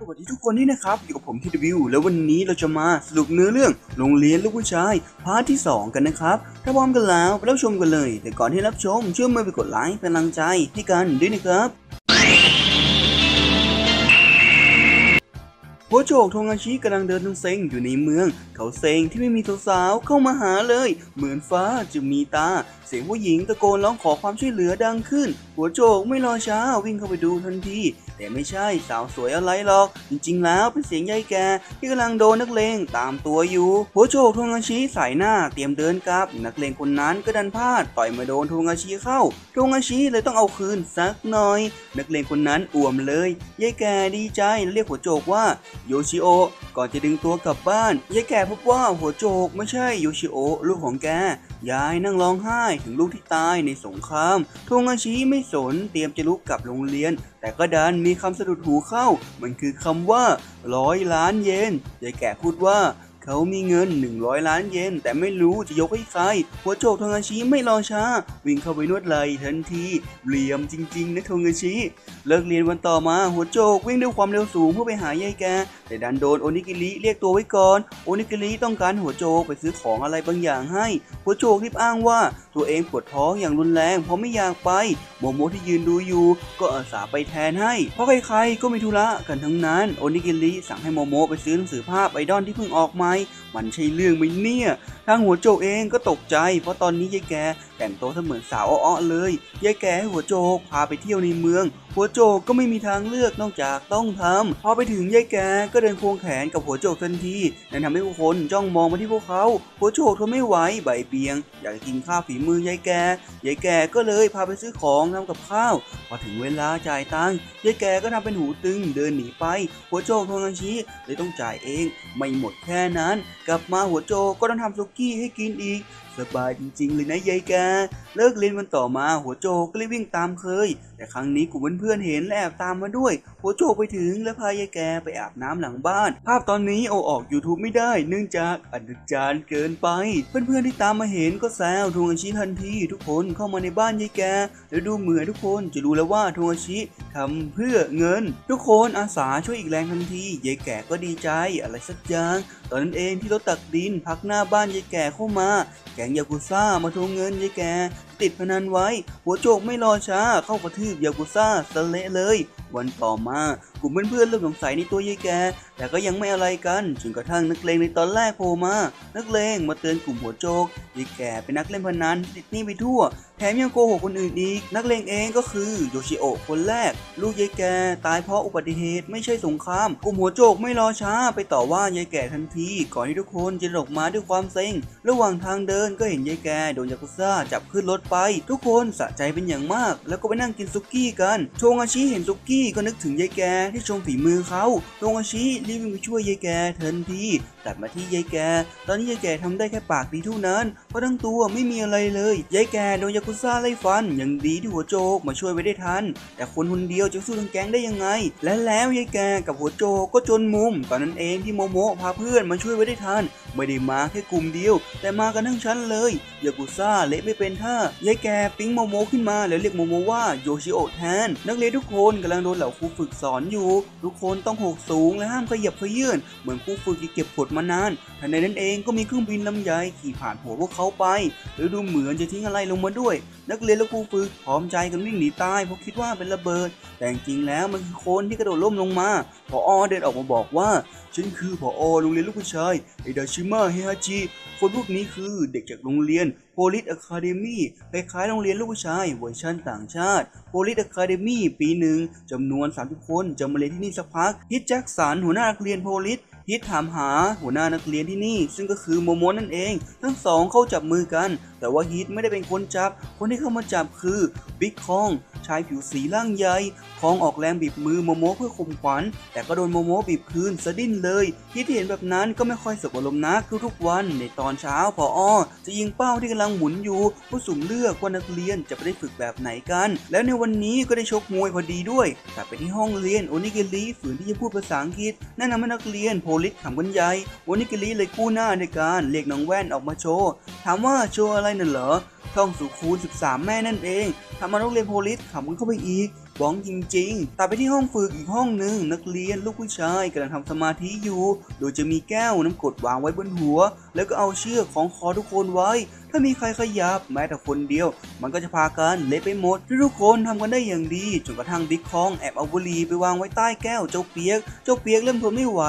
สวัสดีทุกคนนี่นะครับ อยู่กับผมทีวิวแล้ววันนี้เราจะมาสรุปเนื้อเรื่องโรงเรียนลูกผู้ชาย พาร์ทที่ 2 กันนะครับ ถ้าพร้อมกันแล้วไปรับชมกันเลย แต่ก่อนที่รับชมช่วยมือไปกดไลค์เป็นกำลังใจให้กันด้วยนะครับ หัวโจกทงอาชิกำลังเดินทางเซ็งอยู่ในเมือง เขาเซ็งที่ไม่มีสาวๆเข้ามาหาเลย เหมือนฟ้าจะมีตา เสียงผู้หญิงตะโกนร้องขอความช่วยเหลือดังขึ้น หัวโจกไม่รอช้าวิ่งเข้าไปดูทันที แต่ไม่ใช่สาวสวยอะไรหรอก จริงๆ แล้วเป็นเสียงยายแกที่กำลังโดนนักเลงตามตัวอยู่ หัวโจกทงอาชิสายหน้าเตรียมเดินกลับ นักเลงคนนั้นก็ดันพลาดต่อยมาโดนทงอาชิเข้าทงอาชิเลยต้องเอาคืนสักหน่อย นักเลงคนนั้นอ่วมเลยยายแกดีใจและเรียกหัวโจกว่าโยชิโอก่อนจะดึงตัวกลับบ้านยายแกพบว่าหัวโจกไม่ใช่โยชิโอลูกของแก ยายนั่งร้องไห้ถึงลูกที่ตายในสงครามทงอาชิไม่สนเตรียมจะลุกกลับโรงเรียน แต่ก็ดันมีคำสะดุดหูเข้า มันคือคำว่าร้อยล้านเยนยายแก่พูดว่า เขามีเงิน 100 ล้านเยนแต่ไม่รู้จะยกให้ใคร หัวโจกทงอาชิไม่รอช้า วิ่งเข้าไปนวดไหลทันทีเหลี่ยมจริงๆนะทงอาชิเลิกเรียนวันต่อมาหัวโจกวิ่งด้วยความเร็วสูงเพื่อไปหายายแก แต่ดันโดนโอนิกิริเรียกตัวไว้ก่อน โอนิกิริต้องการหัวโจกไปซื้อของอะไรบางอย่างให้ หัวโจกรีบอ้างว่าตัวเองปวดท้องอย่างรุนแรงเพราะไม่อยากไป โมโมที่ยืนดูอยู่ ก็อาสาไปแทนให้ เพราะใครๆก็มีธุระกันทั้งนั้น โอนิกิริสั่งให้โมโมไปซื้อหนังสือภาพไอดอลที่เพิ่งออกใหมันใช่เรื่องไหมเนี่ย ทางหัวโจกเองก็ตกใจ เพราะตอนนี้ยายแก แต่งตัวเสมือนสาวอ้อเลย ยายแกให้หัวโจกพาไปเที่ยวในเมือง หัวโจกก็ไม่มีทางเลือกนอกจากต้องทำพอไปถึงยายแกก็เดินควงแขนกับหัวโจกทันทีนั่นทำให้ผู้คนจ้องมองมาที่พวกเขา หัวโจกทนไม่ไหวใบเปียง อยากกินข้าวฝีมือยายแก ยายแกก็เลยพาไปซื้อของทำกับข้าว พอถึงเวลาจ่ายตังค์ยายแกก็ทำเป็นหูตึงเดินหนีไป หัวโจกโทงันชิเลยต้องจ่ายเอง ไม่หมดแค่นั้น กลับมาหัวโจกก็ต้องทำซุกี้ให้กินอีก สบายจริงๆเลยนะยายแกเลิกเรียนวันต่อมาหัวโจก็เลยวิ่งตามเคย แต่ครั้งนี้กลุ่มเพื่อนๆเห็นและแอบตามมาด้วย หัวโจกไปถึงและพายายแกไปอาบน้ำหลังบ้าน ภาพตอนนี้เอาออก YouTube ไม่ได้ เนื่องจากอนาจารเกินไป เพื่อนๆที่ตามมาเห็นก็แซวทวงอาชิทันทีทุกคนเข้ามาในบ้านยายแกแล้วดูเหมือนทุกคนจะรู้แล้วว่าทวงอาชิทำเพื่อเงิน ทุกคนอาสาช่วยอีกแรงทันทียายแก่ก็ดีใจอะไรสักอย่างตอนนั้นเองที่รถตักดินพักหน้าบ้านยายแก่เข้ามา แก๊งยากุซ่ามาทวงเงินยายแก ติดพนันไว้ หัวโจกไม่รอช้าเข้ากระทืบยากุซ่าสะเละเลย วันต่อมา ลุ่มเพื่อนๆเริ่มสงสัยในตัวยายแก แต่ก็ยังไม่อะไรกัน จนกระทั่งนักเลงในตอนแรกโผล่มา นักเลงมาเตือนกลุ่มหัวโจกยายแกเป็นนักเล่นพนันติดหนี้ไปทั่ว แถมยังโกหกคนอื่นอีก นักเลงเองก็คือโยชิโอะคนแรก ลูกยายแกตายเพราะอุบัติเหตุไม่ใช่สงคราม กลุ่มหัวโจกไม่รอช้าไปต่อว่ายายแก่ทันที ก่อนที่ทุกคนจะหลบมาด้วยความเซ็ง ระหว่างทางเดินก็เห็นยายแกโดนยากุซ่าจับขึ้นรถไป ทุกคนสะใจเป็นอย่างมาก แล้วก็ไปนั่งกินซุกี้กัน โชงอาชิเห็นซุกี้ก็นึกถึงยายแกที่ชมฝีมือเขาโชงอาชิรีบไปช่วยยายแกทันที ตัดมาที่ยายแก ตอนนี้ยายแกทำได้แค่ปากดีเท่านั้น เพราะทั้งตัวไม่มีอะไรเลย ยายแกโดนยากุซ่าไล่ฟันยังดีที่หัวโจกมาช่วยไว้ได้ทัน แต่คนคนเดียวจะสู้ทั้งแก๊งได้ยังไง และแล้วยายแกกับหัวโจกก็จนมุม ตอนนั้นเองที่โมโมพาเพื่อนมาช่วยไว้ได้ทัน ไม่ได้มาแค่กลุ่มเดียว แต่มากันทั้งชั้นเลย ยากุซ่าเละไม่เป็นท่ายายแกปิ๊งโมโมขึ้นมาแล้วเรียกโมโมว่าโยชิโอะแทน นักเรียนทุกคนกำลังโดนเหล่าครูฝึกสอนอยู่ ทุกคนต้องหกสูงและห้ามขยับเขยื่นเหมือนครูฝึกที่เก็บกดมานานทันใดนั้นเองก็มีเครื่องบินลำใหญ่ขี่ผ่านหัวพวกเขาไปแล้วดูเหมือนจะทิ้งอะไรลงมาด้วย นักเรียนและครูฝึกพร้อมใจกันวิ่งหนีตายเพราะคิดว่าเป็นระเบิด แต่จริงๆแล้วมันคือคนที่กระโดดล่มลงมาพออเดินออกมาบอกว่าฉันคือพออโรงเรียนลูกผู้ชายไอดาชิมะเฮฮาจิคนพวกนี้คือเด็กจากโรงเรียน Police Academy คล้ายๆโรงเรียนลูกผู้ชายเวอร์ชันต่างชาติ Police Academy ปีหนึ่งจำนวน 30 คนจะมาเรียนที่นี่สักพักฮิตแจ็คสันหัวหน้านักเรียนโพลิส ฮิตถามหาหัวหน้านักเรียนที่นี่ ซึ่งก็คือโมโมนั่นเอง ทั้งสองเข้าจับมือกัน แต่ว่าฮิตไม่ได้เป็นคนจับ คนที่เข้ามาจับคือบิ๊กคองชายผิวสีร่างใหญ่คองออกแรงบีบมือโมโมเพื่อข่มขวัญ แต่ก็โดนโมโมบีบคืนสะดิ้นเลยฮิตที่เห็นแบบนั้นก็ไม่ค่อยสบอารมณ์นักทุกๆวัน ในตอนเช้าพออ้อจะยิงเป้าที่กำลังหมุนอยู่ผู้สุ่มเลือกว่านักเรียนจะไปได้ฝึกแบบไหนกัน แล้วในวันนี้ก็ได้ชกมวยพอดีด้วยกลับไปที่ห้องเรียนโอนิเกริฝืนที่จะพูดภาษาอังกฤษแนะนำให้นักเรียนโพลิสขำกันใหญ่โอนิเกริเลยกู้หน้าในการเรียกน้องแว่นออกมาโชว์ถามว่าโชว์อะไรน่ะเหรอท่องสุคูณ 13 แม่นั่นเองทำมานักเรียนโพลิสขำกันเข้าไปอีกบ้องจริงๆตัดไปที่ห้องฝึกอีกห้องหนึ่งนักเรียนลูกผู้ชายกำลังทำสมาธิอยู่ โดยจะมีแก้วน้ำกรดวางไว้บนหัว แล้วก็เอาเชือกของคอทุกคนไว้ ถ้ามีใครขยับแม้แต่คนเดียว มันก็จะพากันเละไปหมด ทุกคนทำกันได้อย่างดีจนกระทั่งบิ๊กคองแอบเอาบุหรี่ไปวางไว้ใต้แก้วเจ้าเปียก เจ้าเปียกเริ่มทนไม่ไหว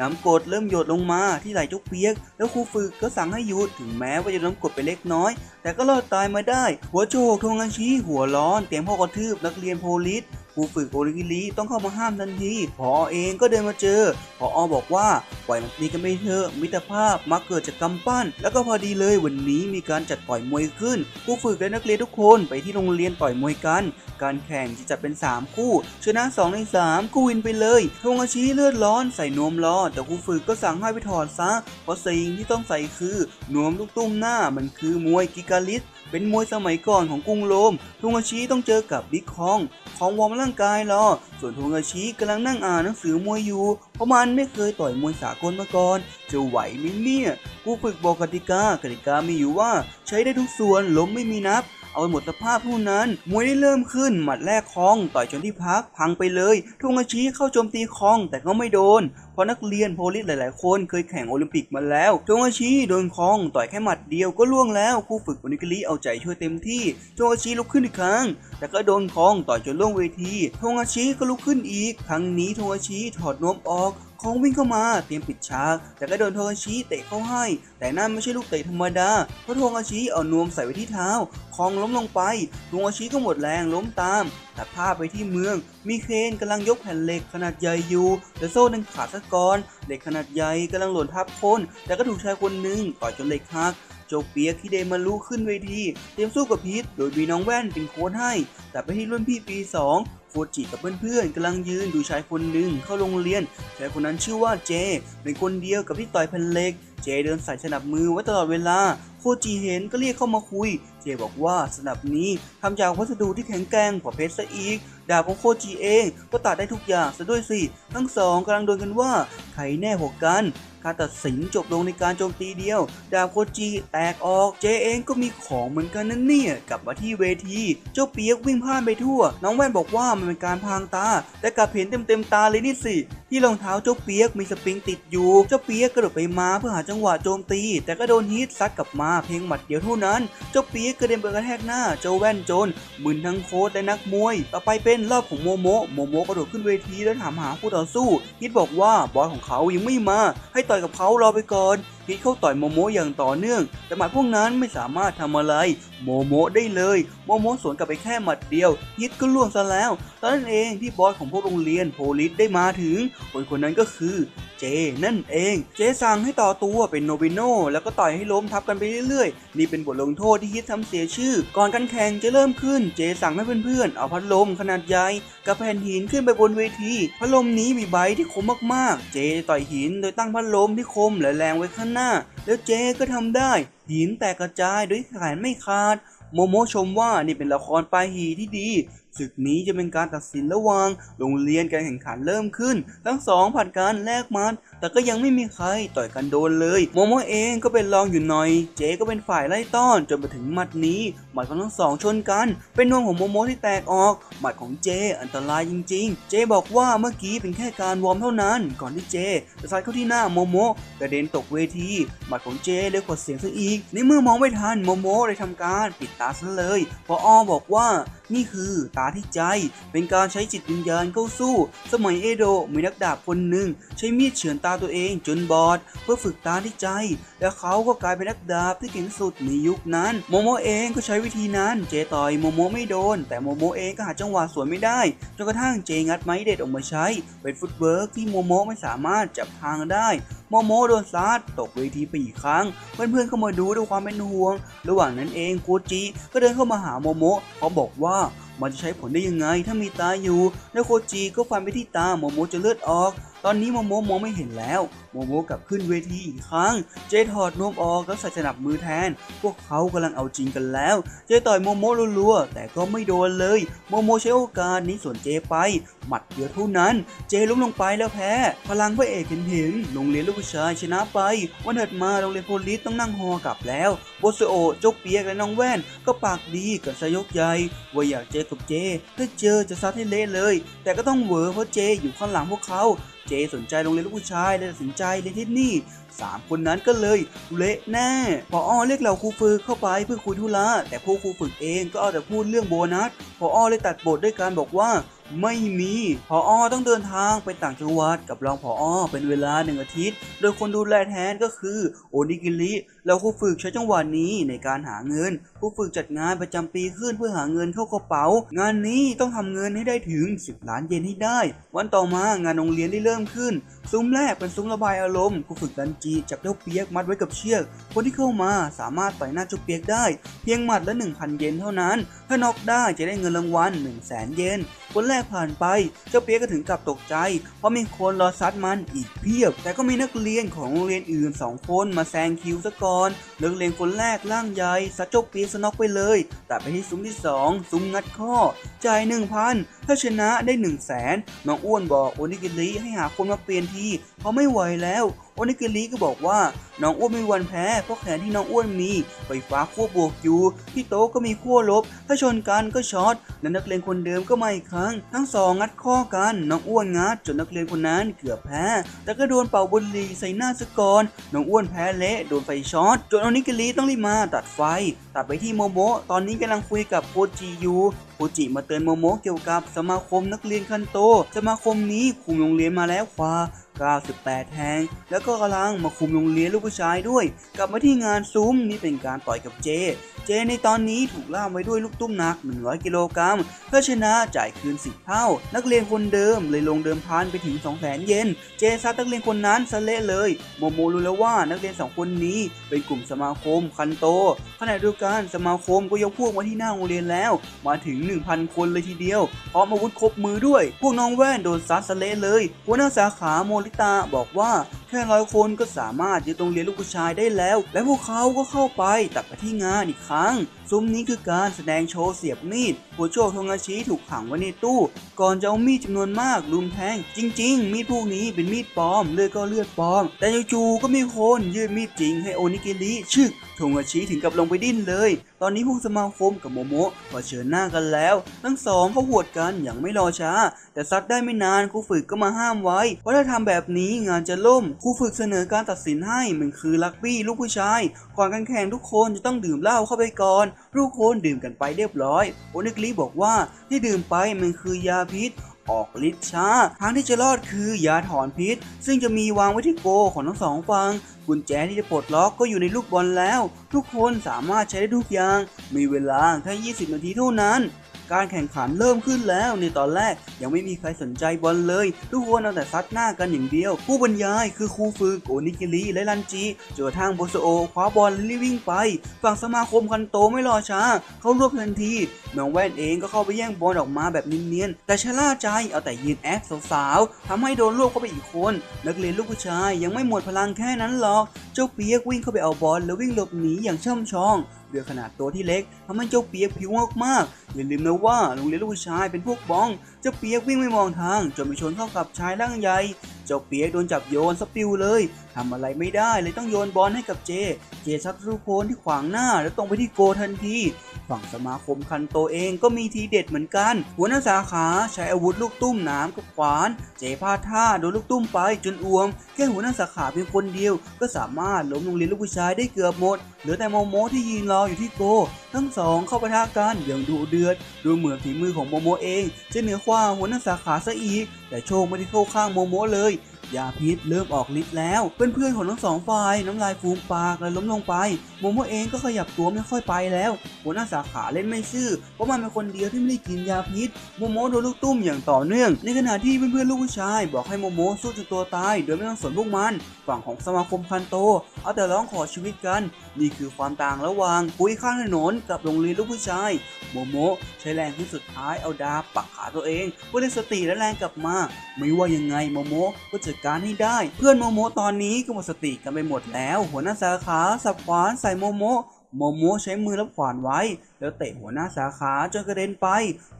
น้ำกดเริ่มหยดลงมาที่ไหล่เจ้าเปียก แล้วครูฝึกก็สั่งให้หยุดถึงแม้ว่าจะน้ำกดไปเล็กน้อย แต่ก็รอดตายมาได้ หัวโจกทงาชิหัวร้อนเตรียมพ่อกระทืบนักเรียนโพลิสครูฝึกโอริกิริต้องเข้ามาห้ามทันทีพอเองก็เดินมาเจอพออบอกว่า ปล่อยมันตีกันไปเถอะมิตรภาพมักเกิดจากกำปั้น แล้วก็พอดีเลยวันนี้มีการจัดต่อยมวยขึ้นครูฝึกและนักเรียนทุกคนไปที่โรงเรียนต่อยมวยกัน การแข่งจะจัดเป็น 3 คู่ ชนะ 2 ใน 3 คู่วินไปเลยทงอาชิเลือดร้อนใส่นวมรอแต่ครูฝึกก็สั่งให้ไปถอดซะเพราะสิ่งที่ต้องใส่คือนวมลูกตุ้มหน้ามันคือมวยกิกาลิส เป็นมวยสมัยก่อนของกรุงโรมทงาชิต้องเจอกับบิ๊กคอง ของวอร์มร่างกายรอ ส่วนทงอาชิกำลังนั่งอ่านหนังสือมวยอยู่ เพราะมันไม่เคยต่อยมวยสากลมาก่อน จะไหวไหมเนี่ย กูฝึกบอกกติกากติกามีอยู่ว่า ใช้ได้ทุกส่วนล้มไม่มีนับเอาหมดสภาพเท่านั้น มวยได้เริ่มขึ้น หมัดแรกคอง ต่อยจนที่พักพังไปเลย ทุงอาชีเข้าโจมตีคองแต่ก็ไม่โดนเพราะนักเรียนโพลิสหลาย ๆ คนเคยแข่งโอลิมปิกมาแล้วทุงอาชีโดนคองต่อยแค่หมัดเดียวก็ล่วงแล้วครูฝึกโอนิกริเอาใจช่วยเต็มที่ทุงอาชีลุกขึ้นอีกครั้ง แต่ก็โดนคองต่อยจนล่วงเวทีทงอาชิก็ลุกขึ้นอีก ครั้งนี้ทงอาชิถอดนวมออกคองวิ่งเข้ามาเตรียมปิดฉากแต่ก็โดนโทงอาชิเตะเข้าให้ แต่นั่นไม่ใช่ลูกเตะธรรมดาเพราะโทงอาชิเอานวมใส่ไว้ที่เท้าคองล้มลงไปโทงอาชิก็หมดแรงล้มตามตัดภาพไปที่เมือง มีเคนกำลังยกแผ่นเหล็กขนาดใหญ่อยู่แต่โซ่นั้นขาดซะก่อนเหล็กขนาดใหญ่กำลังหล่นทับคนแต่ก็ถูกชายคนหนึ่งต่อยจนเหล็กหักโจกเปียกที่เดมารุขึ้นเวทีเตรียมสู้กับพีทโดยมีน้องแว่นเป็นโค้ชให้ แต่ไปที่รุ่นพี่ปี 2โคจิกับเพื่อนๆกำลังยืนดูชายคนหนึ่งเข้าโรงเรียนชายคนนั้นชื่อว่าเจ เป็นคนเดียวกับที่ต่อยแผ่นเหล็ก เจเดินใส่สนับมือไว้ตลอดเวลา โคจิเห็นก็เรียกเข้ามาคุย เจบอกว่าสนับนี้ทำจากวัสดุที่แข็งแกร่งกว่าเพชรซะอีก ดาบของโคจิเองก็ตัดได้ทุกอย่างซะด้วยสิ ทั้งสองกำลังโดนกันว่าใครแน่กว่ากันการตัดสินจบลงในการโจมตีเดียว ดาบโคจิแตกออก เจเองก็มีของเหมือนกันนั่นเนี่ยกลับมาที่เวที เจ้าเปียกวิ่งพล่านไปทั่ว น้องแว่นบอกว่ามันเป็นการพรางตา แต่กลับเห็นเต็มเต็มตาเลยนี่สิ ที่รองเท้าเจ้าเปียกมีสปริงติดอยู่ เจ้าเปียกกระโดดไปมาเพื่อหาจังหวะโจมตี แต่ก็โดนฮิตซัดกลับมาเพียงหมัดเดียวเท่านั้น เจ้าเปียกกระเด็นไปกระแทกหน้า เจ้าแว่นจนมึนทั้งโค้ชและนักมวย ต่อไปเป็นรอบของโมโมะโมโมะกระโดดขึ้นเวทีแล้วถามหาผู้ต่อสู้ฮิตบอกว่าบอสของเขายังไม่มา ให้ต่อยกับเขารอไปก่อนฮิตเข้าต่อยโมโมะอย่างต่อเนื่อง แต่หมัดพวกนั้นไม่สามารถทำอะไร โมโมะได้เลย โมโมะสวนกลับไปแค่หมัดเดียวฮิตก็ล่วงซะแล้ว ตอนนั้นเองที่บอสของพวกโรงเรียนโพลิสได้มาถึงคนคนนั้นก็คือเจนั่นเอง เจสั่งให้ต่อตัวเป็นโนบิโนแล้วก็ต่อยให้ล้มทับกันไปเรื่อยๆ นี่เป็นบทลงโทษที่ฮิตทำเสียชื่อ ก่อนการแข่งจะเริ่มขึ้น เจสั่งให้เพื่อนๆ เอาพัดลมขนาดใหญ่กับแผ่นหินขึ้นไปบนเวที พัดลมนี้มีใบที่คมมากๆ เจต่อยหินโดยตั้งพัดลมที่คมและแรงไว้ข้างหน้า แล้วเจก็ทำได้ หินแตกกระจายโดยแขนไม่ขาด โมโมชมว่านี่เป็นละครปลายหีที่ดี ศึกนี้จะเป็นการตัดสินระหว่างโรงเรียนการแข่งขันเริ่มขึ้น ทั้งสองผัดกันแลกมัด แต่ก็ยังไม่มีใครต่อยกันโดนเลยโมโมเองก็เป็นรองอยู่หน่อย เจก็เป็นฝ่ายไล่ต้อนจนมาถึงหมัดนี้หมัดของทั้งสองชนกัน เป็นนวมของโมโมที่แตกออกหมัดของเจอันตรายจริง ๆ เจบอกว่าเมื่อกี้เป็นแค่การวอร์มเท่านั้น ก่อนที่เจจะซัดเข้าที่หน้าโมโมกระเด็นตกเวทีหมัดของเจเลยกดเสียงซะอีก ในเมื่อมองไม่ทันโมโมเลยทำการปิดตาซะเลยพออบอกว่า นี่คือตาที่ใจ เป็นการใช้จิตวิญญาณเข้าสู้ สมัยเอโดะมีนักดาบคนหนึ่งใช้มีดเฉือนตาตัวเองจนบอด เพื่อฝึกตาที่ใจ แล้วเขาก็กลายเป็นนักดาบที่เก่งสุดในยุคนั้น โมโมเองก็ใช้วิธีนั้น เจต่อยโมโมไม่โดน แต่โมโมเองก็หาจังหวะสวนไม่ได้จนกระทั่งเจงัดไม้เด็ดออกมาใช้ เป็นฟุตเวิร์กที่โมโมไม่สามารถจับทางได้โมโมโดนซัดตกเวทีไปอีกครั้ง เพื่อนๆเข้ามาดูด้วยความเป็นห่วง ระหว่างนั้นเองโคจิก็เดินเข้ามาหาโมโมพร้อมบอกว่ามันจะใช้ผลได้ยังไงถ้ามีตาอยู่ แล้วโคจิก็ฟันไปที่ตาโมโมจะเลือดออก ตอนนี้โมโมมองไม่เห็นแล้ว โมโมกลับขึ้นเวทีอีกครั้ง เจถอดนวมออกแล้วใส่สนับมือแทน พวกเขากำลังเอาจริงกันแล้ว เจต่อยโมโมรัวๆแต่ก็ไม่โดนเลย โมโมใช้โอกาสนี้ส่วนเจไป หมัดเดียวเท่านั้น เจล้มลงไปแล้วแพ้ พลังพระเอกเห็นเห็นโรงเรียนลูกผู้ชายชนะไป วันถัดมาโรงเรียนโพลิสต้องนั่งฮอกลับแล้วโบสโอเจ้าเปียกและน้องแว่น ก็ปากดีกับสายกใหญ่ว่าอยากเจอกับเจ ถ้าเจอจะซัดให้เละเลย แต่ก็ต้องเหวอเพราะเจอยู่ข้างหลังพวกเขา เจสนใจโรงเรียนลูกผู้ชายเลยตัดสินใจเรียนที่นี่สามคนนั้นก็เลยเละแน่พออ้อเรียกเหล่าครูฝึกเข้าไปเพื่อคุยธุระแต่พวกครูฝึกเองก็เอาแต่พูดเรื่องโบนัสพออเลยตัดบทด้วยการบอกว่าไม่มีพออต้องเดินทางไปต่างจังหวัดกับรองพออเป็นเวลาหนึ่งอาทิตย์ โดยคนดูแลแทนก็คือ โอนิกิริแล้วครูฝึกใช้จังหวะนี้ในการหาเงินครูฝึกจัดงานประจำปีขึ้นเพื่อหาเงินเข้ากระเป๋า งานนี้ต้องทำเงินให้ได้ถึง 10 ล้านเยนให้ได้ วันต่อมางานโรงเรียนได้เริ่มขึ้น ซุ้มแรกเป็นซุ้มระบายอารมณ์ครูฝึกดันจีจับเจ้าเปียกมัดไว้กับเชือก คนที่เข้ามาสามารถต่อยหน้าเจ้าเปียกได้ เพียงหมัดละ1,000 เยนเท่านั้น ถ้าน็อกได้จะได้เงินรางวัล1 0 0 0 0แสนเยนคนแรกผ่านไป เจ้าเปียกก็ถึงกับตกใจ เพราะมีคนรอซัดมันอีกเพียบ แต่ก็มีนักเรียนของโรงเรียนอื่น 2 คนมาแซงคิวซะก่อนนักเลงคนแรกร่างใหญ่ซัดโจกปีสน็อกไปเลย แต่ไปที่ซุ้มที่ 2 ซุ้มงัดข้อ จ่าย 1,000 ถ้าชนะได้ 1 0 0 0 0แสนน้องอ้วนบอกโอนิกิริให้หาคนมาเปลี่ยนทีเพราะไม่ไหวแล้วโอนิกิริก็บอกว่าน้องอ้วนไม่มีวันแพ้เพราะแขนที่น้องอ้วนมี ไฟฟ้าขั้วบวกอยู่ ที่โต๊ะก็มีขั้วลบ ถ้าชนกันก็ช็อต และนักเรียนคนเดิมก็มาอีกครั้ง ทั้งสองงัดข้อกัน น้องอ้วนงัดจนนักเรียนคนนั้นเกือบแพ้ แต่ก็โดนเป่าบุหรี่ใส่หน้าซะก่อน น้องอ้วนแพ้เละโดนไฟช็อต จนโอนิกิริต้องรีบมาตัดไฟ ตัดไปที่โมโมะตอนนี้กำลังคุยกับโคจิอยู่โคจิมาเตือนโมโมะเกี่ยวกับสมาคมนักเรียนคันโต สมาคมนี้คุมโรงเรียนมาแล้วกว่า98 แห่ง แล้วก็กำลังมาคุมโรงเรียนลูกผู้ชายด้วย กลับมาที่งานซุ้มนี่เป็นการต่อยกับเจ เจในตอนนี้ถูกล่ามไว้ด้วยลูกตุ้มหนัก 100 กิโลกรัมเพื่อชนะจ่ายคืน10เท่า นักเรียนคนเดิมเลยลงเดิมพันไปถึง 200,000 เยน เจซัดนักเรียนคนนั้นสะเละเลย โมโมรู้แล้วว่านักเรียนสองคนนี้เป็นกลุ่มสมาคมคันโตขณะเดียวกันสมาคมก็ยกพวกมาที่หน้าโรงเรียนแล้ว มาถึง 1,000 คนเลยทีเดียวพร้อมอาวุธครบมือด้วย พวกน้องแว่นโดนซัดสะเละเลยหัวหน้าสาขาโมริตาบอกว่า ค่ร้อยคนก็สามารถยึดโรงเรียนลูกผู้ชายได้แล้ว และพวกเขาก็เข้าไปตัดไปที่งานอีกครั้ง ซุ้มนี้คือการแสดงโชว์เสียบมีดหัวโจกทงอาชิถูกขังไว้ในตู้ ก่อนจะเอามีดจำนวนมากลุมแทง จริง ๆ มีดพวกนี้เป็นมีดปลอมเลือดก็เลือดปลอม แต่จู่ๆก็มีคนยื่นมีดจริงให้โอนิกิริชึกทงอาชิถึงกับลงไปดิ้นเลย ตอนนี้พวกสมาคมกับโมโมะเผชิญหน้ากันแล้ว ทั้งสองเขาหวดกันอย่างไม่รอช้า แต่ซัดได้ไม่นานครูฝึกก็มาห้ามไว้เพราะถ้าทำแบบนี้งานจะล่มครูฝึกเสนอการตัดสินให้มันคือลักบี้ลูกผู้ชาย ก่อนการแข่งทุกคนจะต้องดื่มเหล้าเข้าไปก่อนทุกคนดื่มกันไปเรียบร้อยโอนิกลีบอกว่าที่ดื่มไปมันคือยาพิษออกฤทธิ์ช้า ทางที่จะรอดคือยาถอนพิษ ซึ่งจะมีวางไว้ที่โกของทั้งสองฝั่งกุญแจที่จะปลดล็อกก็อยู่ในลูกบอลแล้ว ทุกคนสามารถใช้ได้ทุกอย่าง มีเวลาแค่ 20 นาทีเท่านั้น การแข่งขันเริ่มขึ้นแล้วในตอนแรกยังไม่มีใครสนใจบอลเลย ทุกคนเอาแต่ซัดหน้ากันอย่างเดียว ผู้บรรยายคือครูฝึกโอนิกิริและรันจิเจอทางโบโซโอคว้าบอลรีบวิ่งไป ฝั่งสมาคมคันโตไม่รอช้า เขารวบทันทีน้องแว่นเองก็เข้าไปแย่งบอลออกมาแบบเนียนๆแต่ชะล่าใจเอาแต่ยืนแอคสาวๆทำให้โดนรวบเข้าไปอีกคน นักเรียนลูกผู้ชายยังไม่หมดพลังแค่นั้นหรอก เจ้าเปียกวิ่งเข้าไปเอาบอลแล้ววิ่งหลบหนีอย่างช่ำชอง ด้วยขนาดตัวที่เล็กทำให้เจ้าเปียกผิวมากๆอย่าลืมนะว่าโรงเรียนลูกชายเป็นพวกบ้อง เจ้าเปียกวิ่งไม่มองทางจนไปชนเข้ากับชายร่างใหญ่ เจ้าเปียกโดนจับโยนสปิวเลยทำอะไรไม่ได้เลยต้องโยนบอลให้กับเจ เจซัดทุกคนที่ขวางหน้าแล้วตรงไปที่โกทันที ฝั่งสมาคมคันโตเองก็มีทีเด็ดเหมือนกัน หัวหน้าสาขาใช้อาวุธลูกตุ้มหน้ำกับขวาน เจพลาดท่าโดนลูกตุ้มไปจนอ่วม แค่หัวหน้าสาขาเพียงคนเดียว ก็สามารถล้มโรงเรียนลูกผู้ชายได้เกือบหมดเหลือแต่โมโมที่ยืนรออยู่ที่โก ทั้งสองเข้าปะทะกันอย่างดุเดือด ดูเหมือนฝีมือของโมโมเองจะเหนือกว่าว่าหัวหน้าสาขาซะอีก แต่โชคไม่ได้เข้าข้างโมโมเลย ยาพิษเริ่มออกฤทธิ์แล้วเพื่อนๆของทั้งสองฝ่ายน้ำลายฟูมปากและล้มลงไปโมโมเองก็ขยับตัวไม่ค่อยไปแล้วหัวหน้าสาขาเล่นไม่ซื่อเพราะมันเป็นคนเดียวที่ไม่ได้กินยาพิษโมโมโดนลูกตุ้มอย่างต่อเนื่อง ในขณะที่เพื่อนๆลูกผู้ชาย บอกให้โมโมสู้จนตัวตาย โดยไม่ต้องสนพวกมัน ฝั่งของสมาคมคันโต เอาแต่ร้องขอชีวิตกัน นี่คือความต่างระหว่างปุ้ยข้างถนนกับโรงเรียนลูกผู้ชายโมโมใช้แรงที่สุดท้ายเอาดาบปักขาตัวเองเพื่อได้สติและแรงกลับมา ไม่ว่ายังไงโมโมก็จัดการให้ได้ เพื่อนโมโมตอนนี้ก็หมดสติกันไปหมดแล้ว หัวหน้าสาขาสับขวานใส่โมโมโมโมใช้มือรับขวานไว้ แล้วเตะหัวหน้าสาขาจนกระเด็นไป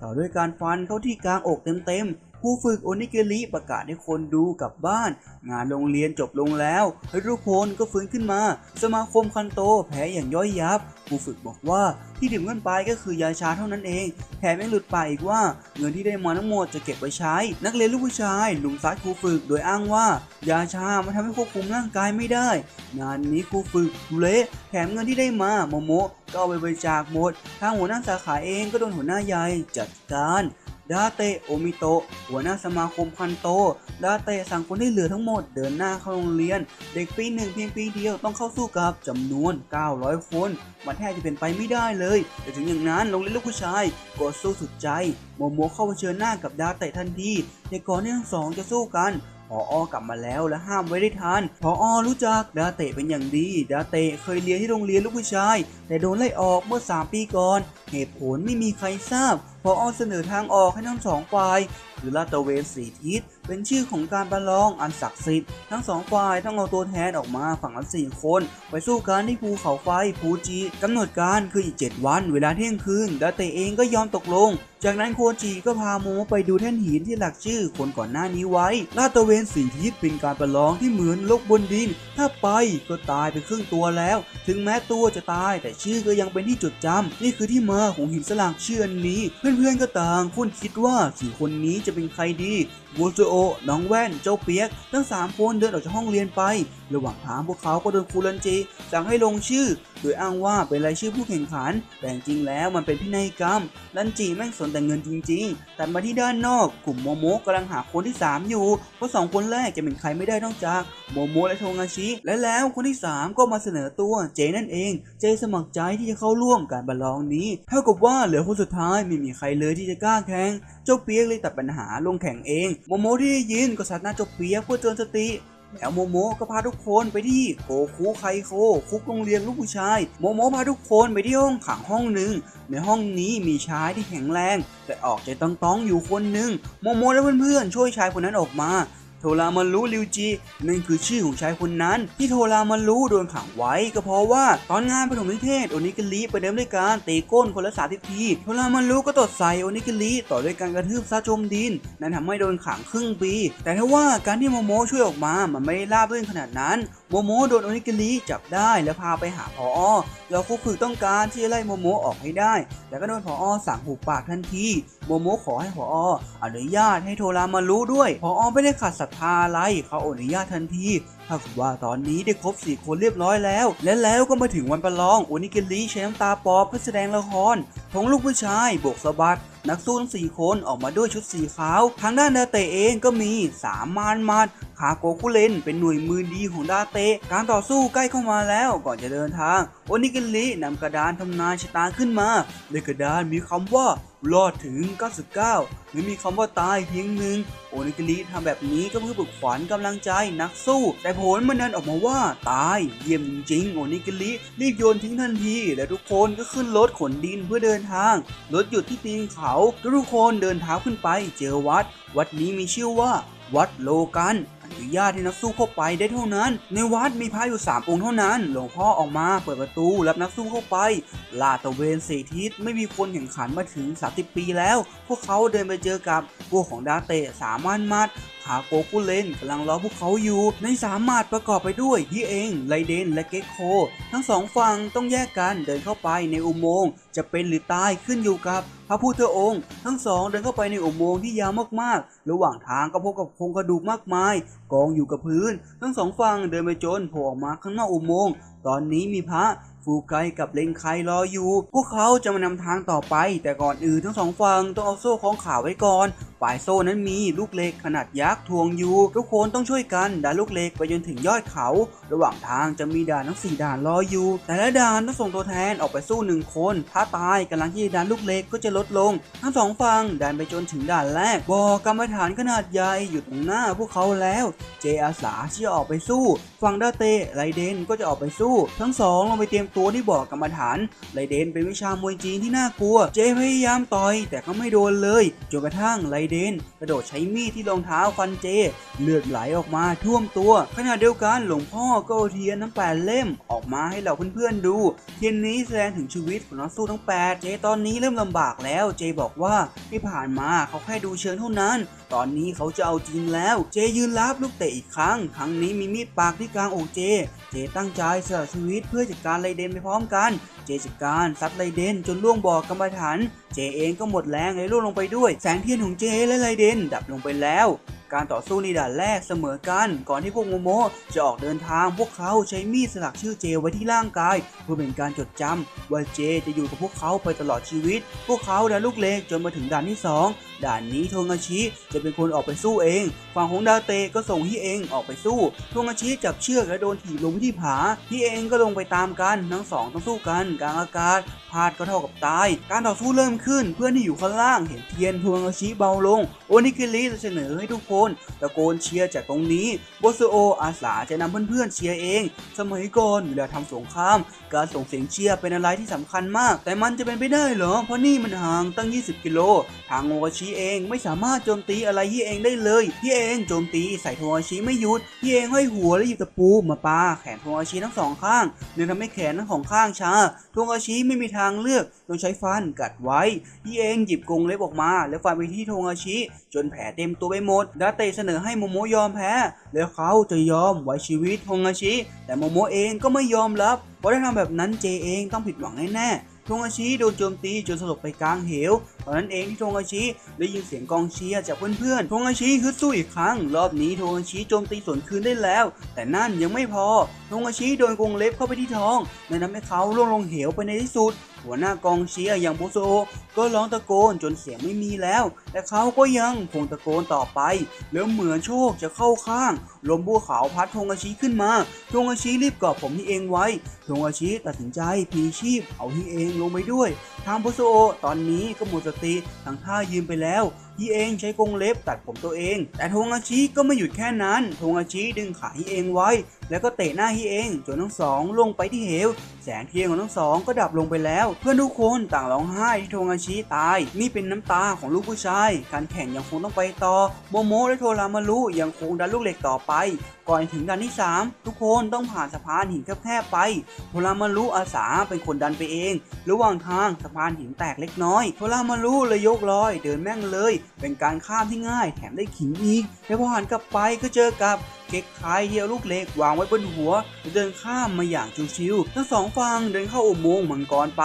ต่อด้วยการฟันเข้าที่กลางอกเต็มๆ ผู้ฝึกโอนิเกริประกาศให้คนดูกลับบ้าน งานโรงเรียนจบลงแล้วให้ทุกคนก็ฟื้นขึ้นมา สมาคมคันโตแพ้อย่างย่อยยับ ผู้ฝึกบอกว่าที่ดื่มกันไปก็คือยาชาเท่านั้นเอง แถมยังหลุดปากอีกว่า เงินที่ได้มาทั้งหมดจะเก็บไว้ใช้ นักเรียนลูกผู้ชายลุมซัดครูฝึกโดยอ้างว่า ยาชามันทำให้ควบคุมร่างกายไม่ได้ งานนี้ครูฝึกเละแถมเงินที่ได้มาโมโมก็เอาไปบริจาคหมด ทางหัวหน้าสาขาเองก็โดนหัวหน้าใหญ่จัดการ ดาเตะโอมิโตะหัวหน้าสมาคมคันโตดาเตะสั่งคนที่เหลือทั้งหมดเดินหน้าเข้าโรงเรียน เด็กปีหนึ่งเพียงปีเดียวต้องเข้าสู้กับจำนวน 900 คนมันแทบจะเป็นไปไม่ได้เลย แต่ถึงอย่างนั้นโรงเรียนลูกผู้ชายก็สู้สุดใจโมโมเข้าเผชิญหน้ากับดาเตะทันทีแต่ก่อนที่ทั้งสองจะสู้กัน ออกลับมาแล้วและห้ามไว้ได้ทันพออรู้จักดาเตะเป็นอย่างดี ดาเตะเคยเรียนที่โรงเรียนลูกผู้ชาย แต่โดนไล่ออกเมื่อ 3 ปีก่อน เหตุผลไม่มีใครทราบพออเสนอทางออกให้ทั้งสองฝ่าย คือลาดตระเวนสีทิศเป็นชื่อของการประลองอันศักดิ์สิทธิ์ทั้งสองฝ่ายต้องเอาตัวแทนออกมาฝั่งละสี่คนไปสู้กันที่ภูเขาไฟภูจิกำหนดการคืออีก 7 วัน เวลาเที่ยงคืนดาเตเองก็ยอมตกลง จากนั้นโคจิก็พาโมไปดูแท่นหินที่หลักชื่อคนก่อนหน้านี้ไว้ลาดตระเวนสีทิศเป็นการประลองที่เหมือนโลกบนดิน ถ้าไปก็ตายไปครึ่งตัวแล้ว ถึงแม้ตัวจะตายแต่ชื่อก็ยังเป็นที่จดจำนี่คือที่มาของหินสลักชื่ออันนี้ เพื่อนๆก็ต่างคุ้นคิดว่าสี่คนนี้จะเป็นใครดี โวโจโอ น้องแว่น เจ้าเปียก ทั้งสามคนเดินออกจากห้องเรียนไป ระหว่างทางพวกเขาก็โดนครูรันเจสั่งให้ลงชื่อ โดยอ้างว่าเป็นรายชื่อผู้แข่งขัน แต่จริงๆแล้วมันเป็นพินัยกรรม รันจีแม่งสนแต่เงินจริงๆแต่มาที่ด้านนอก กลุ่มโมโมกำลังหาคนที่ 3 อยู่ เพราะสองคนแรกจะเป็นใครไม่ได้นอกจาก โมโมและโทงาชิ และแล้วคนที่ 3 ก็มาเสนอตัวเจนั่นเอง เจสมัครใจที่จะเข้าร่วมการประลองนี้ เท่ากับว่าเหลือคนสุดท้ายไม่มีใครเลยที่จะกล้าแข่ง เจ้าเปียกเลยตัดปัญหาลงแข่งเองโมโมที่ได้ยินก็สัดหน้าจบเปียเพื่อเตือนสติแล้วโมโมก็พาทุกคนไปที่โกคุไคโคคุกโรงเรียนลูกผู้ชาย โมโมพาทุกคนไปที่ห้องขังห้องหนึ่งในห้องนี้มีชายที่แข็งแรง แต่ออกใจต้องๆอยู่คนหนึ่งโมโมและเพื่อนๆช่วยชายคนนั้นออกมา โทรามารู้ลิวจินั่นคือชื่อของชายคนนั้น ที่โทรามารู้โดนขังไว้ก็เพราะว่าตอนงานปฐมนิเทศโอนิกริไปเดิมด้วยการตีก้นคนละสาทิทีโทรามารู้ก็ตดใส่โอนิกริต่อด้วยการกระทืบซาจมดิน นั่นทำให้โดนขังครึ่งปี แต่ถ้าว่าการที่โมโมช่วยออกมามันไม่ได้ราบรื่นขนาดนั้น โมโมโดนโอนิกริจับได้แล้วพาไปหาพออแล้วคุคือต้องการที่จะไล่โมโมออกให้ได้ แต่ก็โดนพออสั่งหุบปากทันทีโมโมขอให้พอออนุญาตให้โทรามารู้ด้วยพออไม่ได้ขัดศรัทธาอะไรเขาอนุญาตทันทีถ้ากับว่าตอนนี้ได้ครบ 4 คนเรียบร้อยแล้ว และแล้วก็มาถึงวันประลองโอนิกริใช้น้ำตาปอบเพื่อแสดงละครทงลูกผู้ชายบกสะบัดนักสู้ทั้งสี่คนออกมาด้วยชุดสีขาว ทางด้านดาเตเองก็มีสามมานมัดคาโกคุเลนเป็นหน่วยมือดีของดาเต การต่อสู้ใกล้เข้ามาแล้วก่อนจะเดินทางโอนิกิรินำกระดานทำนายชะตาขึ้นมาในกระดานมีคำว่า รอดถึง 99 ไม่มีคำว่าตายเพียงหนึ่ง โอนิกิริทำแบบนี้ก็เพื่อปลุกขวัญกำลังใจนักสู้ แต่ผลมันนั้นออกมาว่าตายเยี่ยมจริง โอนิกิริรีบโยนทิ้งทันที และทุกคนก็ขึ้นรถขนดินเพื่อเดินทาง รถหยุดที่ตีนเขาทุกคนเดินเท้าขึ้นไปเจอวัด วัดนี้มีชื่อว่า วัดโลกัน อนุญาณที่นักสู้เข้าไปได้เท่านั้น ในวัดมีพระอยู่สามองค์เท่านั้น หลวงพ่อออกมาเปิดประตูรับนักสู้เข้าไป ลาดตะเวนสีทิศไม่มีคนแข่งขันมาถึง 30 ปีแล้ว พวกเขาเดินไปเจอกับพวกของดาเตะสามารถมัดคาโกกุเลนกำลังรอพวกเขาอยู่ ในสามหมาดประกอบไปด้วยฮิเองไลเดนและเกคโค ทั้งสองฝั่งต้องแยกกันเดินเข้าไปในอุโมงค์จะเป็นหรือตายขึ้นอยู่กับ พระพุทธองค์ ทั้งสองเดินเข้าไปในอุโมงค์ที่ยาวมากๆ ระหว่างทางก็พบกับโครงกระดูกมากมาย กองอยู่กับพื้น ทั้งสองฝั่งเดินไปจนโผล่ออกมาข้างนอกอุโมงค์ตอนนี้มีพระ ฟูไกกับเลงไครออยู่ พวกเขาจะมานำทางต่อไป แต่ก่อนอื่นทั้งสองฝั่งต้องเอาโซ่คล้องขาไว้ก่อนปลายโซ่นั้นมีลูกเหล็กขนาดยักษ์ทวงอยู่ ทุกคนต้องช่วยกันดันลูกเหล็กไปจนถึงยอดเขา ระหว่างทางจะมีด่านทั้งสี่ด่านรออยู่ แต่ละด่านต้องส่งตัวแทนออกไปสู้หนึ่งคน ถ้าตายกำลังที่จะดันลูกเหล็กก็จะลดลง ทั้งสองฝั่งดันไปจนถึงด่านแรกบ่อกรรมฐานขนาดใหญ่อยู่ตรงหน้าพวกเขาแล้ว เจอาสาที่จะออกไปสู้ ฝั่งดาเตไรเดนก็จะออกไปสู้ ทั้งสองลงไปเตรียมตัวที่บอกกรรมฐานไรเดนเป็นวิชามวยจีนที่น่ากลัว เจพยายามต่อยแต่ก็ไม่โดนเลยจนกระทั่งไรเดนกระโดดใช้มีดที่รองเท้าฟันเจ เลือดไหลออกมาท่วมตัว ขณะเดียวกันหลวงพ่อก็เทียนทั้งแปดเล่มออกมาให้เราเพื่อนๆดู เทียนนี้แสดงถึงชีวิตของนักสู้ทั้ง8เจตอนนี้เริ่มลำบากแล้วเจบอกว่าที่ผ่านมาเขาแค่ดูเชิงเท่านั้น ตอนนี้เขาจะเอาจริงแล้ว เจยืนรับลูกเตะอีกครั้ง ครั้งนี้มีมีดปากที่กลางอกเจ เจตั้งใจเสละชีวิตเพื่อจัดการไรเดนไปพร้อมกัน เจสิการซัดไรเดนจนล่วงบ่อกรรมฐาน เจเองก็หมดแรงเลยล่วงลงไปด้วย แสงเทียนของเจและไรเดนดับลงไปแล้ว การต่อสู้ในด่านแรกเสมอกัน ก่อนที่พวกโมโมจะออกเดินทางพวกเขาใช้มีดสลักชื่อเจไว้ที่ร่างกาย เพื่อเป็นการจดจำว่าเจจะอยู่กับพวกเขาไปตลอดชีวิต พวกเขาดันลูกเล็กจนมาถึงด่านที่ 2ด่านนี้โทงาชิจะเป็นคนออกไปสู้เอง ฝั่งของดาเตก็ส่งฮิเองออกไปสู้โทงาชิจับเชือกและโดนถีบลงที่ผาฮิเองก็ลงไปตามกัน ทั้งสองต้องสู้กันกลางอากาศพลาดก็เท่ากับตาย การต่อสู้เริ่มขึ้นเพื่อนที่อยู่ข้างล่างเห็นเทียนโทงาชิเบาลง โอนิกิริจะเสนอให้ทุกคนตะโกนเชียร์จากตรงนี้โบสโออาสาจะนำเพื่อนๆเชียร์เอง สมัยก่อนเวลาทำสงคราม การส่งเสียงเชียร์เป็นอะไรที่สำคัญมาก แต่มันจะเป็นไปได้เหรอ เพราะนี่มันห่างตั้ง 20 กิโล ทางโงวาชิเองไม่สามารถโจมตีอะไรที่เองได้เลยที่เองโจมตีใส่โทงาชิไม่หยุดที่เองห้อยหัวและหยิบตะปูมาปาแขนโทงาชิทั้งสองข้างเนื่องทำให้แขนทั้งสองข้างชาโทงาชิไม่มีทางเลือกต้องใช้ฟันกัดไว้ที่เองหยิบกรงเล็บออกมา แล้วฟันไปที่โทงอาชิ จนแผลเต็มตัวไปหมดดาเตะเสนอให้โมโมยอมแพ้ แล้วเขาจะยอมไว้ชีวิตโทงอาชิ แต่โมโมเองก็ไม่ยอมรับเพราะถ้ทำแบบนั้นเจเองต้องผิดหวังแน่ๆทงอาชิโดนโจมตีจนสลบไปกลางเหวตอนนั้นเองที่ทงอาชิได้ยินเสียงกองเชียร์จากเพื่อนๆทงอาชิฮึดสู้อีกครั้ง รอบนี้ทงอาชิโจมตีสวนคืนได้แล้ว แต่นั่นยังไม่พอทงอาชิโดนกรงเล็บเข้าไปที่ท้องในั่นทำให้เขาล่วงลงเหวไปในที่สุด หัวหน้ากองเชียร์อย่างโบโซก็ร้องตะโกนจนเสียงไม่มีแล้ว แต่เขาก็ยังคงตะโกนต่อไป แล้วเหมือนโชคจะเข้าข้าง ลมบัวขาวพัดโทงาชิขึ้นมาโทงาชิรีบกอดผมที่เองไว้โทงาชิตัดสินใจพีชีพเอาที่เองลงไปด้วย ทางโบโซตอนนี้ก็หมดสติทั้งท่ายืนไปแล้วที่เองใช้กรงเล็บตัดผมตัวเอง แต่โทงาชิก็ไม่หยุดแค่นั้นโทงาชิดึงขาฮิเองไว้แล้วก็เตะหน้าฮิเองจนทั้งสองลงไปที่เหว แสงเทียนของทั้งสองก็ดับลงไปแล้ว เพื่อนทุกคนต่างร้องไห้ที่โทงาชิตาย นี่เป็นน้ำตาของลูกผู้ชาย การแข่งยังคงต้องไปต่อ โมโมและโทรามารุยังคงดันลูกเหล็กต่อไป ก่อนถึงด่านที่ 3 ทุกคนต้องผ่านสะพานหินแคบๆไป โทรามารุอาสาเป็นคนดันไปเอง ระหว่างทางสะพานหินแตกเล็กน้อย โทรามารุเลยยกลอย เดินแม่งเลย เป็นการข้ามที่ง่ายแถมได้ขิงอีกแต่พอหันกลับไปก็เจอกับ เก๊กคายเดียวลูกเล็กวางไว้บนหัว เดินข้ามมาอย่างชิวๆทั้งสองฝั่งเดินเข้าอุโมงค์มังกรไป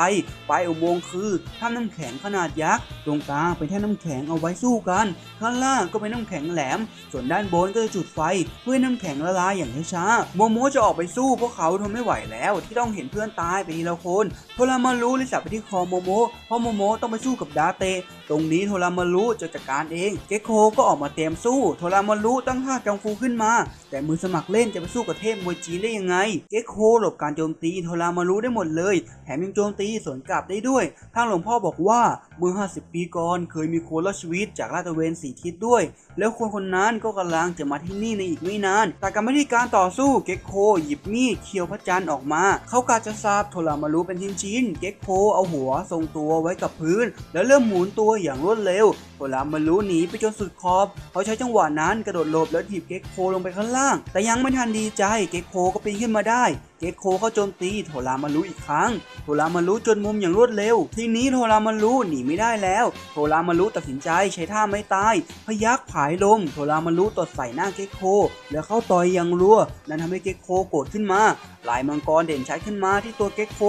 ปลายอุโมงค์คือถ้ำน้ำแข็งขนาดยักษ์ตรงกลางเป็นแท่นน้ำแข็งเอาไว้สู้กันข้างล่างก็เป็นน้ำแข็งแหลม ส่วนด้านบนก็จะจุดไฟเพื่อให้น้ำแข็งละลายอย่างช้าๆโมโมจะออกไปสู้พวกเขาทนไม่ไหวแล้วที่ต้องเห็นเพื่อนตายไปทีละคน โทรามารุเลยจับไปที่คอโมโมเพราะโมโมต้องไปสู้กับดาเตะตรงนี้โทรามารุจะจัดการเอง เกโคก็ออกมาเตรียมสู้ โทรามารุตั้งท่ากังฟูขึ้นมาแต่มือสมัครเล่นจะไปสู้กับเทพมวยจีนได้ยังไงเกคโคหลบการโจมตีโทรามารุได้หมดเลย แถมยังโจมตีสวนกลับได้ด้วย ทางหลวงพ่อบอกว่าเมื่อ 50 ปีก่อนเคยมีคนรอดชีวิตจากลาดตระเวนสีทิศด้วย แล้วคนคนนั้นก็กำลังจะมาที่นี่ในอีกไม่นาน แต่กรรมวิธีการต่อสู้เก็กโคหยิบมีดเคียวพระจันทร์ออกมา เขากาจะซาบโทรามารุเป็นชิ้นๆเก็กโคเอาหัวทรงตัวไว้กับพื้น แล้วเริ่มหมุนตัวอย่างรวดเร็วโทรามารุหนีไปจนสุดขอบเขาใช้จังหวะนั้นกระโดดหลบแล้วถีบเก็กโคลงไปข้างล่าง แต่ยังไม่ทันดีใจเก็กโคก็ปีนขึ้นมาได้ เก็กโคเขาโจมตีโทรามารุอีกครั้ง โทรามารุจนมุมอย่างรวดเร็ว ทีนี้โทรามารุหนีไม่ได้แล้ว โทรามารุตัดสินใจใช้ท่าไม่ตาย พยักผายลม โทรามารุตดใส่หน้าเก็กโค แล้วเข้าต่อยอย่างรัว นั่นทำให้เก็กโคโกรธขึ้นมาลายมังกรเด่นชัดขึ้นมาที่ตัวเก็กโค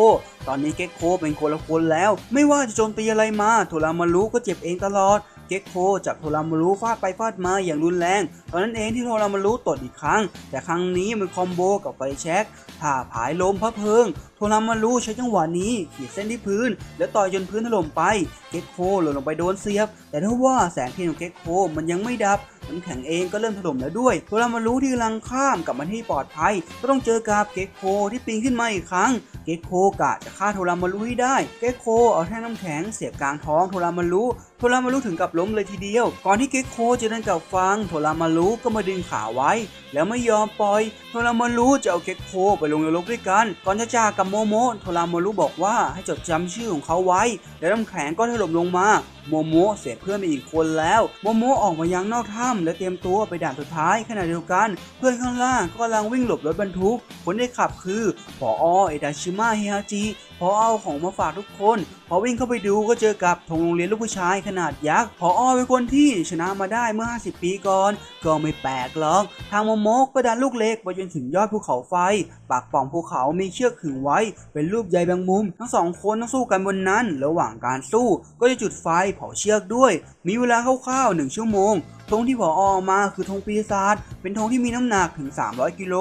ตอนนี้เก็กโคเป็นคนละคนแล้ว ไม่ว่าจะโจมตีอะไรมา โทรามารุก็เจ็บเองตลอด เก็กโคจับโทรามารุฟาดไปฟาดมาอย่างรุนแรงตอนนั้นเองที่โทรามารุตดอีกครั้ง แต่ครั้งนี้มันคอมโบกับไฟแช็กผ่าผายลมพระเพิง โทรามารุใช้จังหวะนี้ขีดเส้นที่พื้น แล้วต่อยจนพื้นถล่มไป เก็กโคหล่นลงไปโดนเสียบ แต่ถ้าว่าแสงเทียนของเก็กโคมันยังไม่ดับน้ำแข็งเองก็เริ่มถล่มแล้วด้วยโทรามารุที่กำลังข้ามกลับมาที่ปลอดภัย ก็ต้องเจอกับเก็กโคที่ปีนขึ้นมาอีกครั้ง เก็กโคกะจะฆ่าโทรามารุให้ได้ เก็กโคเอาแท่งน้ำแข็งเสียบกลางท้องโทรามารุโทรามารุถึงกับล้มเลยทีเดียว ก่อนที่เก็กโคจะเดินกลับฟังโทรามารุก็มาดึงขาไว้ แล้วไม่ยอมปล่อยโทรามารุจะเอาเก็กโคไปลงนรกด้วยกัน ก่อนจะจากกับโมโมะโทรามารุบอกว่าให้จดจำชื่อของเขาไว้ แล้วน้ำแข็งก็ถล่มลงมาโมโมะเสียเพื่อนไปอีกคนแล้ว โมโมะออกมายังนอกถ้ำและเตรียมตัวไปด่านสุดท้ายขณะเดียวกัน เพื่อนข้างล่างก็กำลังวิ่งหลบรถบรรทุกคนที่ขับคือผอเอดาชิมะเฮฮาจิ พอเอาของมาฝากทุกคน พอวิ่งเข้าไปดูก็เจอกับธงโรงเรียนลูกผู้ชายขนาดยักษ์พออ่อเป็นคนที่ชนะมาได้เมื่อ 50 ปีก่อน ก็ไม่แปลกหรอก ทางโมโมะก็ดันลูกเล็กไปจนถึงยอดภูเขาไฟ ปากป่องภูเขามีเชือกขึงไว้ เป็นรูปใยแบงมุม ทั้งสองคนต้องสู้กันบนนั้น ระหว่างการสู้ก็จะจุดไฟเผาเชือกด้วย มีเวลาคร่าวๆหนึ่งชั่วโมงธงที่ผอออกมาคือธงปีศาจเป็นธงที่มีน้ำหนักถึง 300 กิโล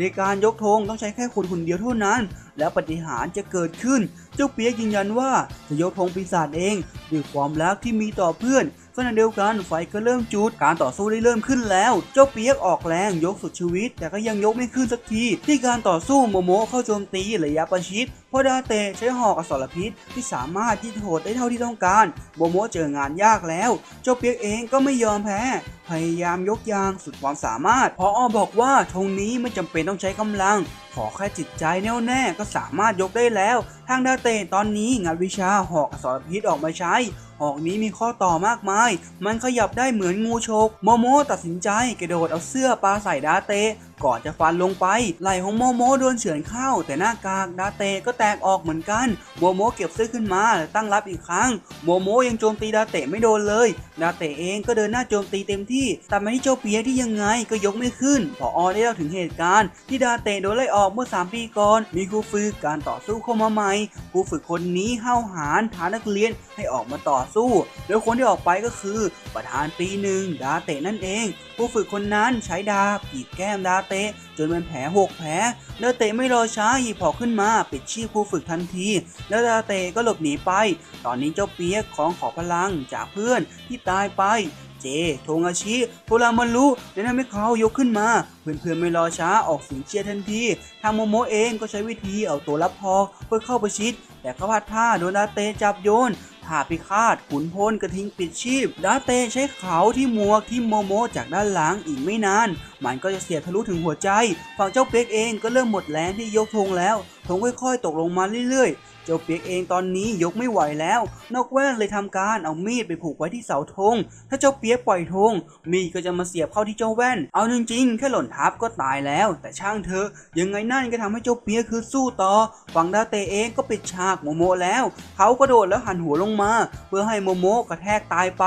ในการยกธงต้องใช้แค่คนคนเดียวเท่านั้น แล้วปฏิหารจะเกิดขึ้น เจ้าเปียกยืนยันว่าจะยกธงปีศาจเองด้วยความรักที่มีต่อเพื่อนขณะเดียวกันไฟก็เริ่มจุดการต่อสู้ได้เริ่มขึ้นแล้ว เจ้าเปียกออกแรงยกสุดชีวิต แต่ก็ยังยกไม่ขึ้นสักที ที่การต่อสู้โมโมเข้าโจมตีระยะประชิด เพราะดาเตะใช้หอกอสรพิษที่สามารถที่โหดได้เท่าที่ต้องการโมโมเจองานยากแล้ว เจ้าเปียกเองก็ไม่ยอมแพ้ พยายามยกยางสุดความสามารถ พออบอกว่าธงนี้ไม่จำเป็นต้องใช้กำลัง ขอแค่จิตใจแน่วแน่ก็สามารถยกได้แล้ว ทางดาเตตอนนี้งานวิชาหอกอสรพิษออกมาใช้หอกนี้มีข้อต่อมากมาย มันขยับได้เหมือนงูฉกโมโมตัดสินใจกระโดดเอาเสื้อปลาใส่ดาเต ก่อนจะฟันลงไป ไหล่ของโมโมโดนเฉือนเข้า แต่หน้ากากดาเตะก็แตกออกเหมือนกัน โมโมเก็บเสื้อขึ้นมาและตั้งรับอีกครั้ง โมโมยังโจมตีดาเตะไม่โดนเลย ดาเตะเองก็เดินหน้าโจมตีเต็มที่ แต่ไมาที่เจ้าเปียกที่ยังไงก็ยกไม่ขึ้น พออได้เล่าถึงเหตุการณ์ ที่ดาเตะโดนไล่ออกเมื่อ 3 ปีก่อน มีครูฝึกการต่อสู้เข้ามาใหม่ครูฝึกคนนี้ห้าวหาญท้านักเรียนให้ออกมาต่อสู้ แล้วคนที่ออกไปก็คือประธานปีหนึ่งดาเตะนั่นเอง ผู้ฝึกคนนั้นใช้ดาบกีดแก้มดาเตะจนเป็นแผลหกแผลดาเตะไม่รอช้าหยิบหอกขึ้นมาปิดชีพผู้ฝึกทันที แล้วดาเตะก็หลบหนีไป ตอนนี้เจ้าเปียกของขอพลังจากเพื่อนที่ตายไปเจโทงอาชิโทรามารุได้ทำให้เขายกขึ้นมา เพื่อนๆไม่รอช้าออกเสียงเชียร์ทันที ทางโมโมเองก็ใช้วิธีเอาตัวรับพอกเพื่อเข้าประชิด แต่เขาพลาดท่าโดนดาเตจับโยน ท่าพิฆาตขุนพลกระทิงปิดชีพดาเตใช้เขาที่หมวกที่โมโมจากด้านหลังอีกไม่นาน มันก็จะเสียทะลุถึงหัวใจ ฝั่งเจ้าเป็กเองก็เริ่มหมดแรงที่ยกธงแล้วธงค่อยๆ ตกลงมาเรื่อยๆ จ้าเปียกเองตอนนี้ยกไม่ไหวแล้ว นกแว่นเลยทำการเอามีดไปผูกไว้ที่เสาธง ถ้าเจ้าเปียกปล่อยธงมีดก็จะมาเสียบเข้าที่เจ้าแว่น เอาจริงๆแค่หล่นทับก็ตายแล้ว แต่ช่างเถอะยังไงนั่นก็ทำให้เจ้าเปียกคือสู้ต่อ ฝั่งดาเตเองก็ปิดฉากโมโมแล้ว เขากระโดดแล้วหันหัวลงมา เพื่อให้โมโมกระแทกตายไป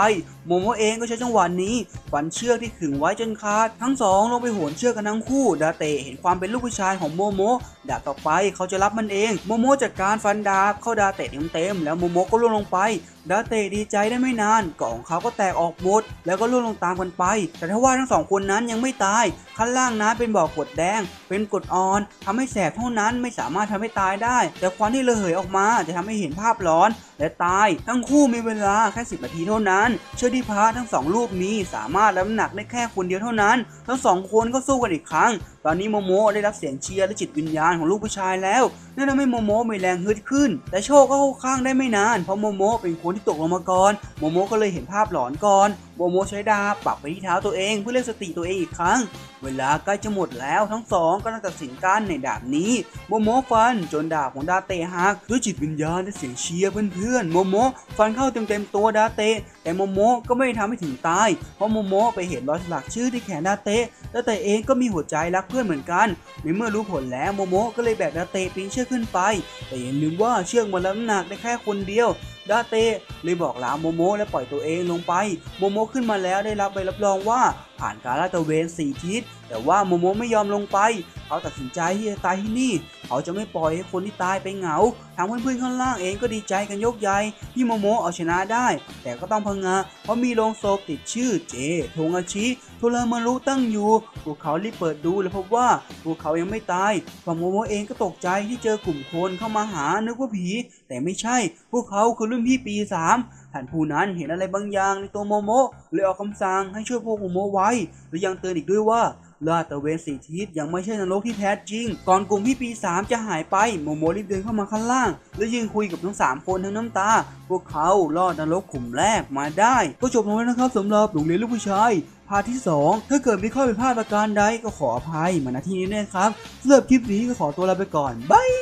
โมโมเองก็ใช้จังหวะนี้ฟันเชือกที่ขึงไว้จนขาด ทั้งสองลงไปโหนเชือกกันทั้งคู่ดาเตเห็นความเป็นลูกผู้ชายของโมโมดาบต่อไปเขาจะรับมันเอง โมโมจัดการฟันดาบเข้าดาเตะเต็มๆแล้วโมโมก็ล่วงลงไปดาเตะดีใจได้ไม่นานกล่องเขาก็แตกออกหมด แล้วก็ล่วงลงตามกันไป แต่ถ้าว่าทั้งสองคนนั้นยังไม่ตายขั้นล่างนั้นเป็นบ่อกดแดง เป็นกดอ่อนทำให้แสบเท่านั้นไม่สามารถทำให้ตายได้ แต่ควันที่ระเหยออกมาจะทำให้เห็นภาพร้อนและตาย ทั้งคู่มีเวลาแค่สิบนาทีเท่านั้น เชื่อที่พระทั้งสองรูปนี้สามารถรับน้ำหนักได้แค่คนเดียวเท่านั้น ทั้งสองคนก็สู้กันอีกครั้ง ตอนนี้โมโมได้รับเสียงเชียร์และจิตวิญญาณของลูกผู้ชายแล้วนั่นทำให้โมโมมีแรงฮึดขึ้น แต่โชคก็เข้าข้างได้ไม่นาน เพราะโมโมเป็นคนที่ตกลงมาก่อน โมโมก็เลยเห็นภาพหลอนก่อน โมโมใช้ดาบปักไปที่เท้าตัวเองเพื่อเรียกสติตัวเองอีกครั้ง เวลาใกล้จะหมดแล้วทั้งสองก็ตัดสินกันในดาบนี้ โมโมฟันจนดาบของดาเตะหักด้วยจิตวิญญาณและเสียงเชียร์เพื่อนๆ โมโมฟันเข้าเต็มๆตัวดาเตะแต่โมโมก็ไม่ได้ทำให้ถึงตาย เพราะโมโมไปเห็นรอยสลักชื่อที่แขนดาเตะดาเตะเองก็มีหัวใจรักพื่อนเหมือนกันในเมื่อรู้ผลแล้วโมโมก็เลยแบกดาเตปีนเชือกขึ้นไป แต่อย่าลืมว่าเชือกมันรับน้ำหนักได้แค่คนเดียวดาเตเลยบอกลาโมโมและปล่อยตัวเองลงไป โมโมขึ้นมาแล้วได้รับใบรับรองว่าผ่านการลาดตระเวนสี่ทิศแต่ว่าโมโมไม่ยอมลงไป เขาตัดสินใจที่จะตายที่นี่ เขาจะไม่ปล่อยให้คนที่ตายไปเหงาทางเพื่อนๆข้างล่างเองก็ดีใจกันยกใหญ่ที่โมโมเอาชนะได้ แต่ก็ต้องพังงาเพราะมีโลงศพติดชื่อเจโทงอาชิโทรามารุตั้งอยู่ พวกเขารีบเปิดดูและพบว่าพวกเขายังไม่ตายฝั่งโมโมเองก็ตกใจที่เจอกลุ่มคนเข้ามาหานึกว่าผี แต่ไม่ใช่ พวกเขาคือรุ่นพี่ปีสามท่านผู้นั้นเห็นอะไรบางอย่างในตัวโมโมเลยออกคำสั่งให้ช่วยพวกโมโมไว้และยังเตือนอีกด้วยว่า ลาดตะเวนสี่ทิศยังไม่ใช่นรกที่แท้จริง ก่อนกลุ่มพี่ปีสามจะหายไปโมโมรีบเดินเข้ามาข้างล่าง และยืนคุยกับทั้งสามคนทั้งน้ำตา พวกเขาลอดนรกขุมแรกมาได้ ก็จบลงแล้วนะครับสำหรับโรงเรียนลูกผู้ชายพาร์ทที่ 2 ถ้าเกิดมีข้อผิดพลาดประการใดก็ขออภัยมาณที่นี้นะครับสำหรับคลิปนี้ก็ขอตัวลาไปก่อนบาย